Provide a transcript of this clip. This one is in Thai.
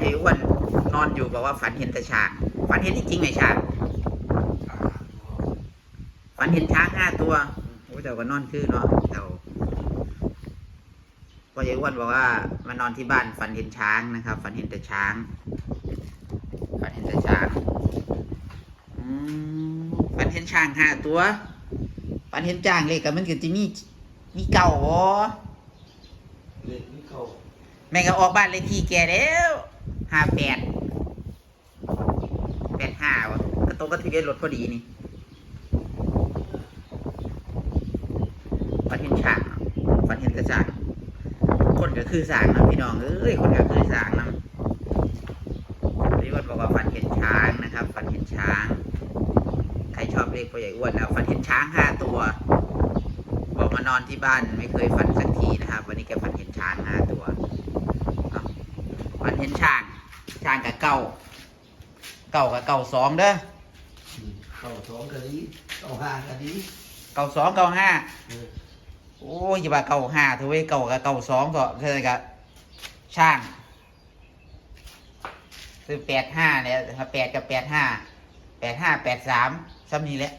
ใหญ่อ้วนนอนอยู่บอกว่าฝันเห็นแต่ช้างฝันเห็นจริงๆไหมช้างฝันเห็นช้างห้าตัวโอ้ยแต่ก็นอนคือเนาะแต่พ่อใหญ่อ้วนบอกว่ามานอนที่บ้านฝันเห็นช้างนะครับ ฝันเห็นแต่ช้าง ฝันเห็นแต่ช้างอืมฝันเห็นช้างห้าตัวฝันเห็นจ้างเลยกับมันก็จะมีมีเก่าบ่เล็กนี่เขาแม่งก็ออกบ้านเลขที่แกแล้ว ห้าแปดแปดห้าวะก็ตรงกับทะเบียนรถพอดีนี่ฝันเห็นช้างเนาะฝันเห็นแต่ช้างคนก็คือสางนะพี่น้องเอ้ยคนก็คือสร้างนะพี่อ้วนบอกว่าฝันเห็นช้างนะครับฝันเห็นช้าง ใครชอบเลขพ่อใหญ่อ้วนแล้วฝันเห็นช้างห้าตัว บอกมานอนที่บ้านไม่เคยฝันสักทีนะครับ วันนี้แกฝันเห็นช้างห้าตัวฝันเห็นช้าง ช้างกับเก่าเก่ากับเก่าสองเด้อเขาสองกันนี้เขาห้ากันนี้เก่าสองเก่าห้าเออโอ้ยอย่าว่าเก่าห้าเถอะเว้ยเก่ากับเก่าสองก็เท่าไหร่กับช่างคือแปดห้าเนี่ยถ้าแปดกับแปดห้าแปดห้าแปดสามซ้ำนี้แหละ